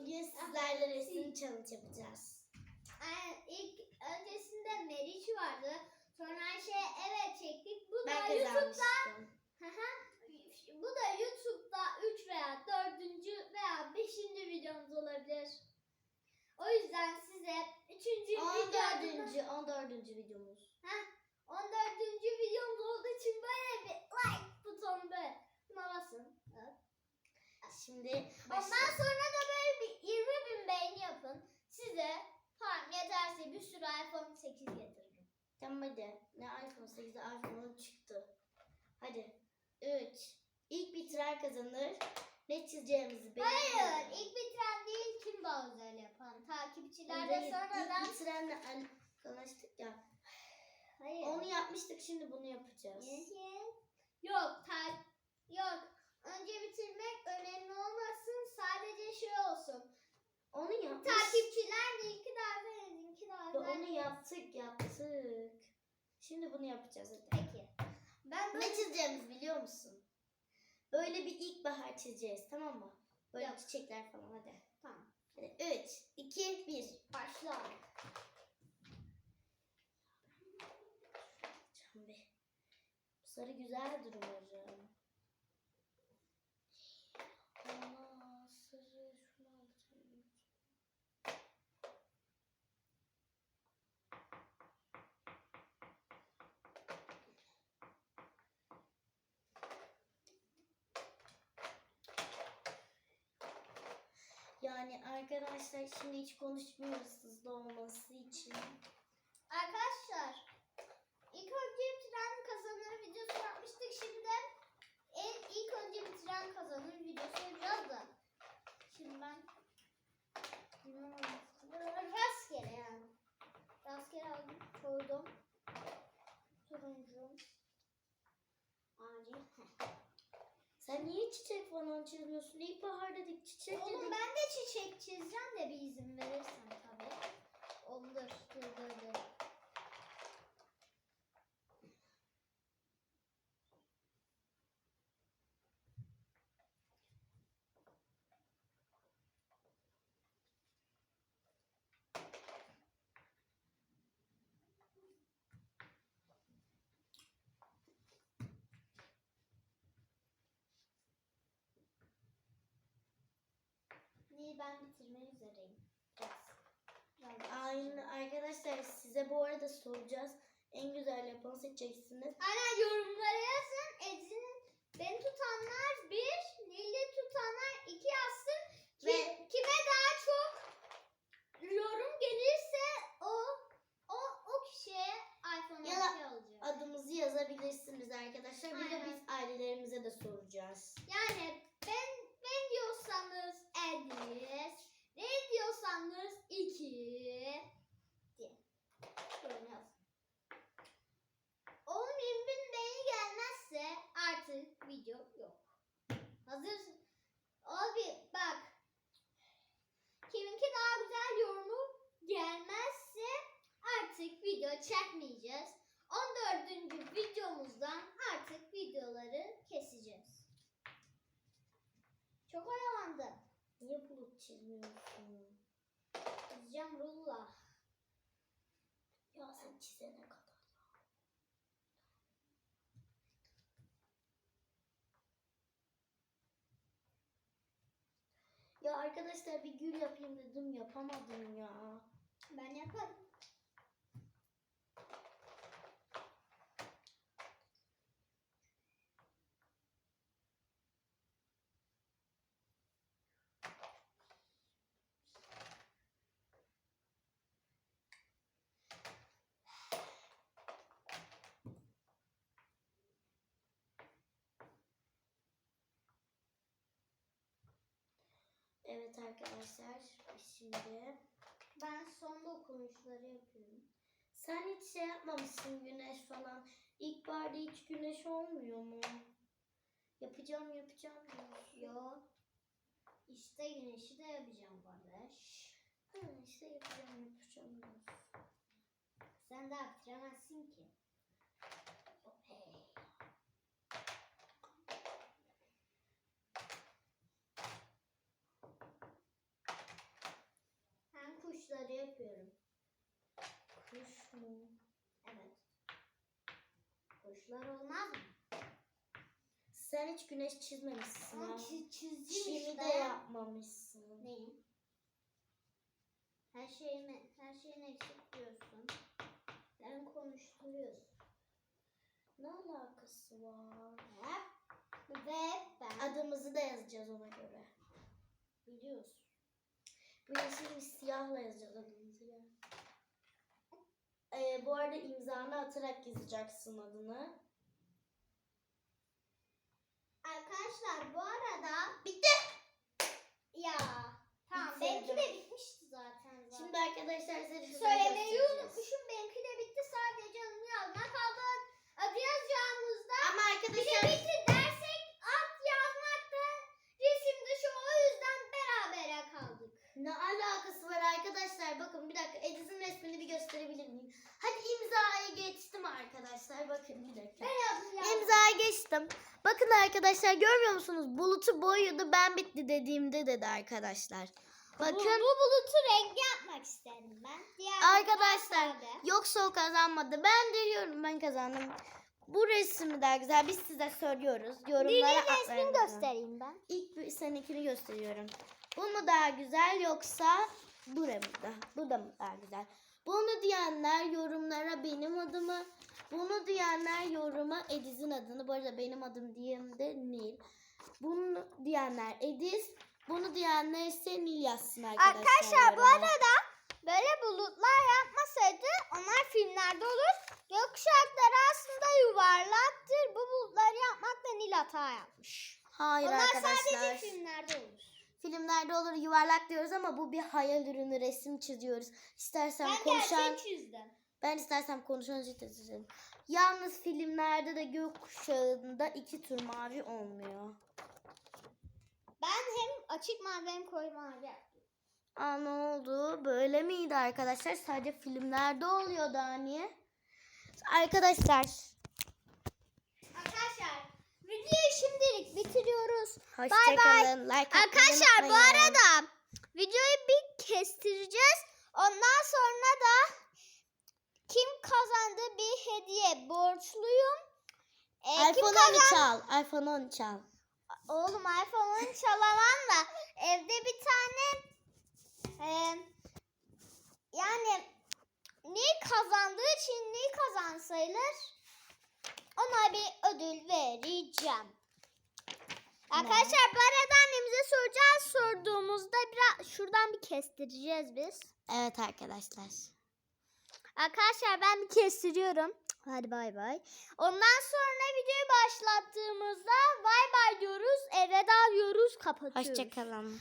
Bugün sizlerle resim challenge yapacağız. Aynen, ilk öncesinde Meriç vardı. Sonra Ayşe evet çektik. Bu Ben da YouTube'da. Hı hı. bu da YouTube'da 3 veya 4. veya 5. videomuz olabilir. O yüzden size 3. videomuz 14. 14. videomuz. 14. videomuz olduğu için böyle bir like butonu böyle basın. Evet. Şimdi Ondan başlayalım. sonra da böyle yapın. Size tamam yeterse bir sürü iPhone 8 getiririm. Tamam hadi. Ne iPhone 8 iPhone 10 çıktı. Hadi. 3. İlk bitiren kazanır. Ne çizeceğimizi belirleyelim. Hayır ilk bitiren değil kim daha güzel yapan. Takipçiler de sonradan. İlk bitirenle anlaştık ya. Hayır. Onu yapmıştık şimdi bunu yapacağız. Yok tak yok. Önce bitirmek önemli olmasın. Sadece şey olsun. Onu yapmış. Takipçiler iki daha güzel, iki daha Ve güzel. Onu yaptık yaptık. Şimdi bunu yapacağız hadi. Peki. Ben Ne böyle çizeceğimizi biliyor musun? Böyle bir ilkbahar çizeceğiz tamam mı? Böyle Yok. çiçekler falan hadi. tamam. Hadi 3, 2, 1. Başla. Can Bey. Bu sarı güzel umarım. Yani arkadaşlar şimdi hiç konuşmuyoruz hızlı olması için. Arkadaşlar ilk önce bitiren kazanır videosu yapmıştık. Şimdi en ilk önce bitiren kazanır videosu yapacağız da. Şimdi ben rastgele yani. Rastgele aldım. Koydum. Turuncu. Acil. Sen niye çiçek falan çizmiyorsun? İlkbahar dedik çiçek Oğlum dedik. ben de çiçek çizeceğim de Neyi ben bitirmek üzereyim. Biraz. Aynen arkadaşlar size bu arada soracağız. En güzel yapanı seçeceksiniz. Aynen yorumlara yazın. Edzin beni tutanlar bir, Nil'i tutanlar iki yazsın. Ki, Ve- kime daha çok yorum gelirse o o o kişiye iPhone Ya da 12 alacak. Adımızı yazabilirsiniz arkadaşlar. Bir de Aynen. biz ailelerimize de soracağız. Yani ben ben diyorsanız Edis, ne diyorsanız iki diye. Yorum yazın. 10 bin beğeni gelmezse artık video yok. Hazırsın. Abi bak. Kiminki daha güzel yorumu gelmezse artık video çekmeyeceğiz. 14. videomuzdan artık videoları keseceğiz. Çok oyalandım. Niye bulut çizmiyorsun? Çizeceğim rulla. Ya sen çizene kadar. Ya arkadaşlar bir gül yapayım dedim yapamadım ya. Ben yaparım. Evet arkadaşlar şimdi Ben son dokunuşları yapıyorum. sen hiç şey yapmamışsın güneş falan. İlkbaharda hiç güneş olmuyor mu? Yapacağım yapacağım diyorsun. Yo. İşte güneşi de yapacağım kardeş. Ha, işte yapacağım yapacağım diyorsun. Sen daha bitiremezsin ki. Kuşları yapıyorum. Kuş mu? Evet. Kuşlar olmaz mı? Sen hiç güneş çizmemişsin Ama çi- çizdim Çimi işte. de yapmamışsın. Neyi? Her şeyini, her şeyini eksik diyorsun. Ben konuşturuyorsun. Ne alakası var? Ve ben Adımızı da yazacağız ona göre. biliyorsun. Bu yeşil bir siyahla yazacağız adımızı ya. Ee, bu arada imzanı atarak yazacaksın adını. Arkadaşlar bu arada Bitti. ya tamam Bitti. benimki de bitmişti zaten. zaten. Şimdi arkadaşlar size şuradan Söylemeyi göstereceğiz. unutmuşum. Benimki de bitti. Sadece adını yazmak kaldı. Adı yazacağımızda Ama bir de arkadaşlar bitti dersek at yazmakta resim dışı o yüzden berabere kaldık. ne alakası var arkadaşlar? Bakın bir dakika Ediz'in resmini bir gösterebilir miyim? Hadi imzayı geçtim arkadaşlar. Bakın bir dakika. Ben adını yazdım. Geçtim. Bakın arkadaşlar görmüyor musunuz? Bulutu boyadı ben bitti dediğimde dedi arkadaşlar. Bu, Bakın bu bulutu renkli yapmak istedim ben. Diğer Arkadaşlar, yoksa o kazanmadı. Ben diyorum ben kazandım. Bu resmi daha güzel. Biz size söylüyoruz. Yorumlara atmayın resmini göstereyim ben. İlk seninkini gösteriyorum. Bu mu daha güzel yoksa bu da mı da? Bu da mı daha güzel? Bunu diyenler yorumlara benim adımı, bunu diyenler yoruma Ediz'in adını. Bu arada benim adım diyeyim de Nil. Bunu diyenler Ediz, bunu diyenler ise Nil yazsın arkadaşlar. Arkadaşlar bu yoruma. arada böyle bulutlar yapmasaydı onlar filmlerde olur. Gökkuşakları aslında yuvarlaktır. Bu bulutları yapmakta Nil hata yapmış. Hayır onlar arkadaşlar. sadece filmlerde olur. Filmlerde olur yuvarlak diyoruz ama bu bir hayal ürünü resim çiziyoruz. İstersen Ben konuşan gerçek çizdim. ben istersem konuşan çizerim. Yalnız filmlerde de gökkuşağında iki tür mavi olmuyor. Ben hem açık mavi hem koyu mavi. Aa ne oldu? Böyle miydi arkadaşlar? Sadece filmlerde oluyor daha niye? Arkadaşlar Arkadaşlar videoyu bay. hoşçakalın. Like Arkadaşlar bu arada videoyu bir kestireceğiz. Ondan sonra da kim kazandı bir hediye borçluyum. Ee, iPhone kazan- 13 al. iPhone 13 al. Oğlum iPhone'un çalamam da evde bir tane e, yani Nil kazandığı için Nil kazan sayılır. Ona bir ödül vereceğim. Arkadaşlar bu arada annemize soracağız. Sorduğumuzda biraz şuradan bir kestireceğiz biz. Evet arkadaşlar. Arkadaşlar ben bir kestiriyorum. Hadi bay bay. Ondan sonra videoyu başlattığımızda bay bay diyoruz. Elveda diyoruz. Kapatıyoruz. Hoşçakalın.